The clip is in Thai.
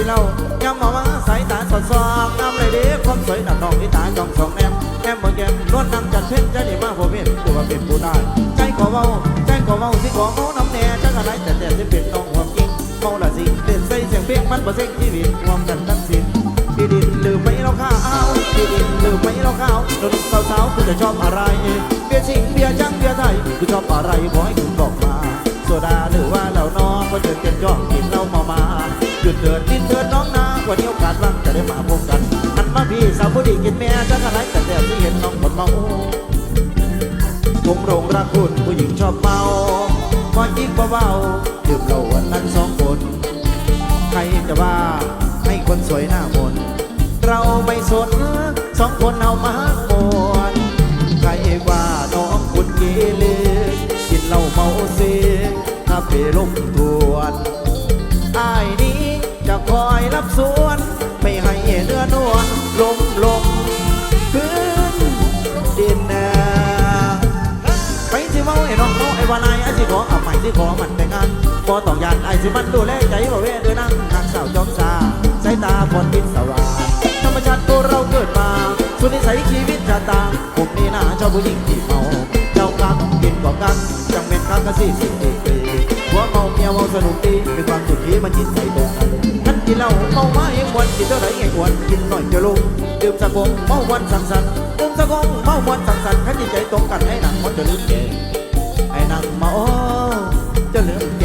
ีเล่าย้ำมาว่าสายตาสอดซองน้ำเลยดีความสวยนัดดองที่ตาจ้องสองแอมแอมบ่แกมล้วนนำจัดเช่นจะหนีมาผมเห็นตัวเป็นผู้ตายใจขอเบาใจขอเบาสิขอเมาน้ำแน่จักอะไรแต่แต่ที่เป็นน้องหัวามจริงเมาละสิเต้นใส่เสียงเพลงมันบ่เซ็งที่ดินรวมกันทั้งสิ้นที่ดินลืมไปเราข้าวที่ดินลืมไปเราข้าวหนุ่มสาวๆคุณจะชอบอะไรเบียร์ชิงเบียร์จังเบียร์ไทยคุณชอบอะไรขอให้คุณบอกมาโซดาหรือว่าเหล่าน้อก็เดินกันย่องกิน ยุดเถิดดิ้นเถิดน้องนาวันนี้โอกาสว่างจะได้มาพบกันหันมาพี่สาวผู้ดีกินแม่จักอะไรแต่แต่ที่เห็นน้องคนเมาผมหลงรักคุณผู้หญิงชอบเมาพอยิ่งเบาๆดื่มเหล้าวันนั้นสองคน ใครจะว่าให้คนสวยหน้ามนเราไม่สนสองคนเอามาหมนใครว่าน้องคุณกีลือกินเหล้าเมาเสียถ้าไปลม อยรับสวนไม่ให้เนื้อนวลลมลมพื้นดินนาไปสิเมาไอ้น้องเมาไอ้วานายไอ้สิขอเอาใหม่สิขอมันแต่งงานพอต้องยานไอ้สิมันดูแลใจบ่เว้ด้วยนั่งหักสาวจอมซาสายตาพรพิศวาธรรมชาติตัวเราเกิดมาสุดนิสัยชีวิตชะตาผมนี่น่าชอบผู้หญิงที่เมาเจ้ากักกินกว่ากักจังเป็นกักก็สี่สิบสี่ปีหัวเมาเมียเมาสนุกดีเป็นความสุขที่มันจิตใจตรงกัน เหล้าเมาไม้มวนกินเท่าไรไอ้อ้วนกินหน่อยจะลงดื่มสังคมเมาวันสังสรรค์ดื่มสังคมเมาวันสังสรรค์ขันใจตรงกันให้หนังมันจะลืมแกไอ้หนังมาอ้อจะลืมแก